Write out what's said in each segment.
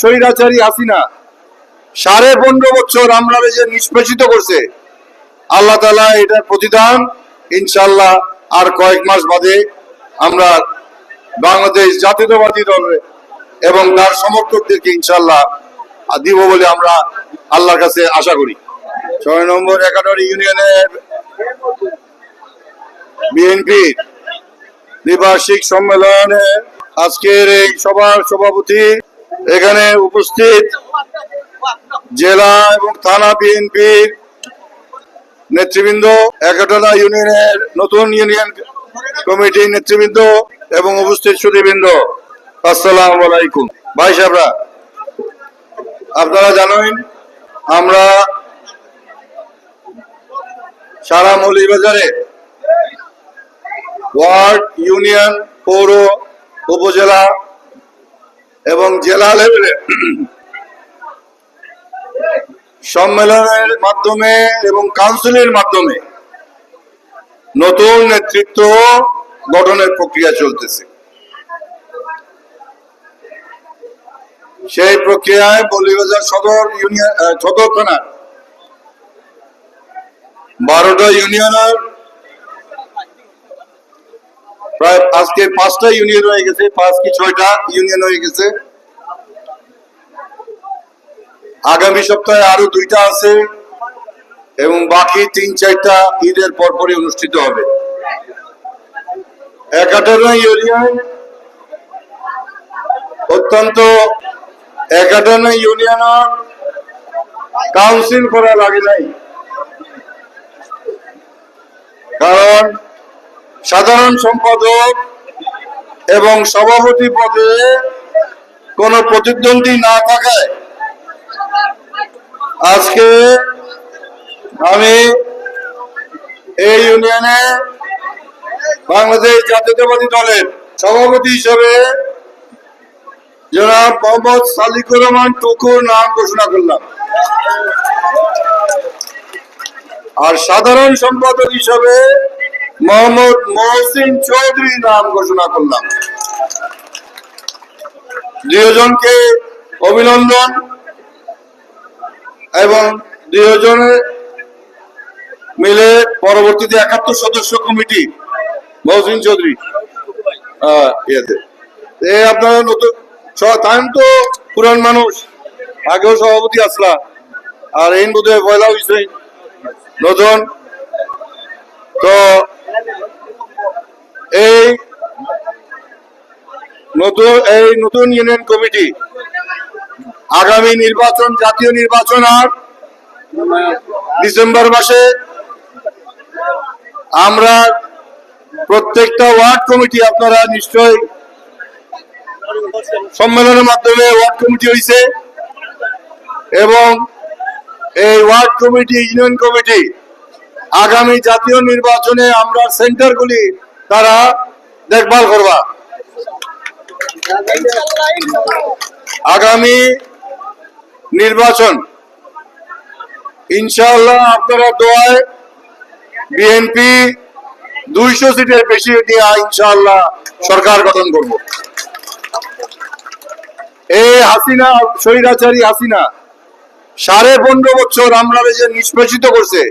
স্বৈরাচারী হাসিনা সাড়ে পনেরো বছর আমরা যে নিষ্পেষিত করছে, আল্লাহ তালা এটার প্রতিদান ইনশাল্লাহ আর কয়েক মাস বাদে আমরা বাংলাদেশ জাতীয়তাবাদী দল এবং তার সমর্থকদেরকে ইনশাল্লাহ দিব বলে আমরা আল্লাহর কাছে আশা করি। ছয় নম্বর একাডেমি ইউনিয়নের বিএনপির দ্বিবার্ষিক সম্মেলনে আজকের এই সভার সভাপতি এখানে উপস্থিত জেলা এবং থানা বিএনপির নেতৃবৃন্দ একাটলা ইউনিয়নের নতুন ইউনিয়ন কমিটির নেতৃবৃন্দ এবং উপস্থিত সুদীবৃন্দ আসসালাম আলাইকুম। ভাই সাহেবরা, আপনারা জানেন আমরা সারা মৌলিবাজারে ওয়ার্ড ইউনিয়ন পৌর উপজেলা এবং জেলা লেভেলে সম্মেলনের মাধ্যমে এবং কাউন্সিলের মাধ্যমে নতুন নেতৃত্ব গঠনের প্রক্রিয়া চলতেছে। সেই প্রক্রিয়ায় বলিবাজার সদর ইউনিয়ন সদর থানার বারোটা ইউনিয়নের প্রায় আজকে পাঁচটা ইউনিয়ন হয়ে গেছে, পাঁচ কি ছয়টা ইউনিয়ন হয়ে গেছে। আগামী সপ্তাহে আরও দুইটা আছে এবং বাকি তিন চারটা ঈদের পরপরই অনুষ্ঠিত হবে। একাটানা ইউনিয়ন অত্যন্ত একাটানা ইউনিয়ন কাউন্সিল করা লাগে নাই। কারণ সাধারণ সম্পাদক এবং সভাপতি পদে কোনো প্রতিদ্বন্দ্বী না থাকায় আজকে আমি এই ইউনিয়নে বাংলাদেশ জাতীয়তাবাদী দলের সভাপতি হিসেবে জনাব মোহাম্মদ সালিকুর রহমান টুকুর নাম ঘোষণা করলাম। আর সাধারণ সম্পাদক হিসেবে মোহাম্মদ মহসিন চৌধুরী নাম ঘোষণা করলাম। দুজনকে অভিনন্দন এবং দুজনে মিলে পরবর্তীতে একাত্তর সদস্য কমিটি, মহসিন চৌধুরী ইয়েতে। এ আপনারা নতুন স- তাই তো পুরান মানুষ, আগেও সভাপতি আসলা, আর এই বোধ হয় পয়লা হয়েছে নতুন তো এই নতুন, এই নতুন ইউনিয়ন কমিটি। আগামী নির্বাচন, জাতীয় নির্বাচন আর ডিসেম্বর মাসে আমরা প্রত্যেকটা ওয়ার্ড কমিটি, আপনারা নিশ্চয় সম্মেলনের মাধ্যমে ওয়ার্ড কমিটি হয়েছে এবং এই ওয়ার্ড কমিটি, ইউনিয়ন কমিটি আগামী জাতীয় নির্বাচনে আমরা সেন্টারগুলি তারা দেখভাল করবা। আগামী নির্বাচন, ইনশাআল্লাহ আপনারা দোয়ায় বিএনপি দুইশো সিটের বেশি নিয়ে ইনশাআল্লাহ সরকার গঠন করব। এই হাসিনা, স্বৈরাচারী হাসিনা, সাড়ে পনেরো বছর আমরা যে নিষ্পেষিত করছে,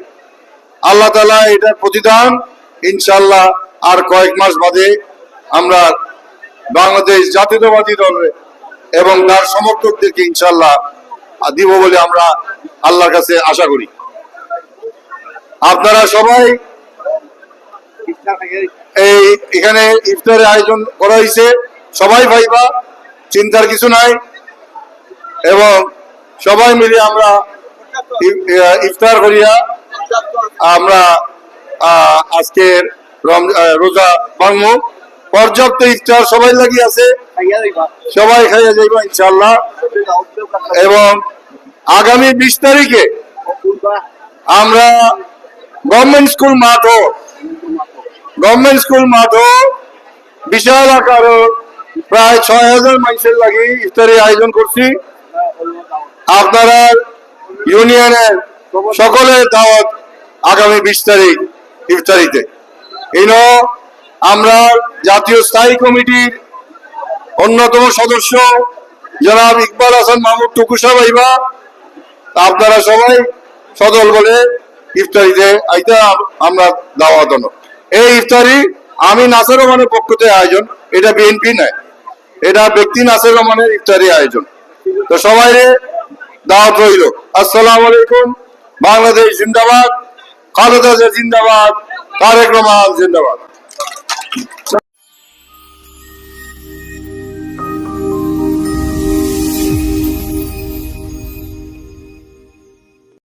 আল্লাহ তালা এটার প্রতিদান ইনশাল্লাহ আর কয়েক মাস বাদে আমরা বাংলাদেশ জাতীয়তাবাদী দল এবং তার সমর্থকদেরকে ইনশাল্লাহ দিব বলে আমরা আল্লাহর কাছে আশা করি। আপনারা সবাই এই এখানে ইফতারের আয়োজন করা হয়েছে। সবাই ভাইবা, চিন্তার কিছু নাই। এবং সবাই মিলে আমরা ইফতার করিয়া আমরা আজকের রোজা ভাঙব। পর্যাপ্ত ইফতার সবাই লাগি আছে। সবাই খাইয়া যাইব ইনশাল্লাহ এবং আগামী বিশ তারিখে আমরা গভর্নমেন্ট স্কুল মাঠও গভর্নমেন্ট স্কুল মাঠও বিশাল আকার প্রায় ছয় হাজার মানুষের লাগি ইফতারি আয়োজন করছি। আপনারা ইউনিয়নের সকলের দাওয়াত আগামী বিশ তারিখ ইফতারিতে। ইন আমরা জাতীয় স্থায়ী কমিটির অন্যতম সদস্য জনাব ইকবাল হাসান মাহমুদ টুকু সাহেবা আপনারা সবাই সদল বলে ইফতারিতে আইতা, আমরা দাওয়াত। এই ইফতারি আমি নাসের রহমানের পক্ষ থেকে আয়োজন, এটা বিএনপি নয়, এটা ব্যক্তি নাসের রহমানের ইফতারি আয়োজন। তো সবাই দাওয়াত রইল। আসসালাম আলাইকুম, বাংলাদেশ জিন্দাবাদ খালেদা জিন্দাবাদ, তারেক রহমান জিন্দাবাদ। Chao.